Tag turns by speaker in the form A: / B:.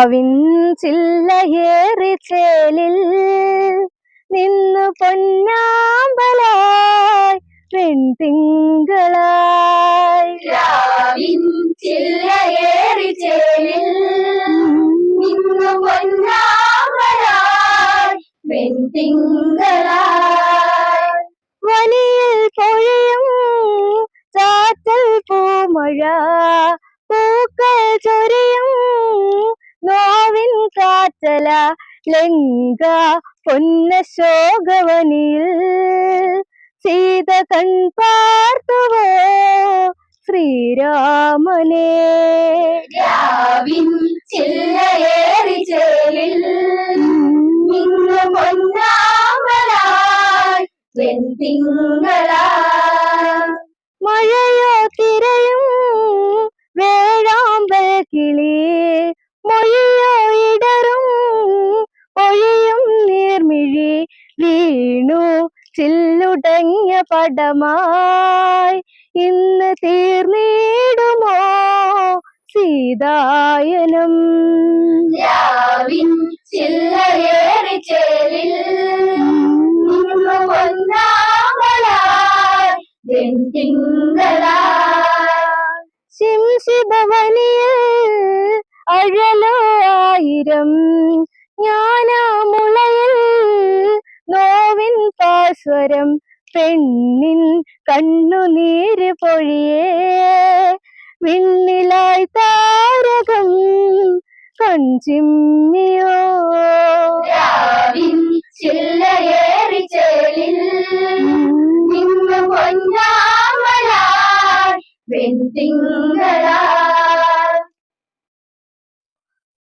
A: രാവിൻ ചില്ലയേറി ചേലിൽ നിന്നു പൊന്നാമ്പലായി പെൺതിങ്കളായി.
B: രാവിൻ ചില്ലയേറി ചേലിൽ നിന്നു പൊന്നാമരായി പെൺതിങ്കളായി.
A: വലിയിൽ പൊഴിയും ചാറ്റൽ പൂമഴ പൂക്കൾ ചൊരിയും കാറ്റല ലങ്ക പൊന്ന ശോകവനിൽ. സീത കൺപാർത്തവോ ശ്രീരാമനെ?
B: രാവിൻ ചില്ലയേറി ചേലിൽ നിന്നു വെൺതിങ്കളായി
A: ചില്ലുടങ്ങിയ പടമായി ഇന്ന് തീർന്നിടുമോ സീതായനം?
B: രാവിൻ ചില്ലയേറി ചേലിൽ നിന്നു പൊന്നാമരായി വെൺതിങ്കളായി
A: പാസ്വരം പെണ്ണിൻ കണ്ണുനീര് പൊഴിയേ. വിണ്ണിലായി താരകം
B: കഞ്ചിമ്മിയോ ചില്ലയേറി ചേലിൽ നിന്നു വെൺതിങ്കളായി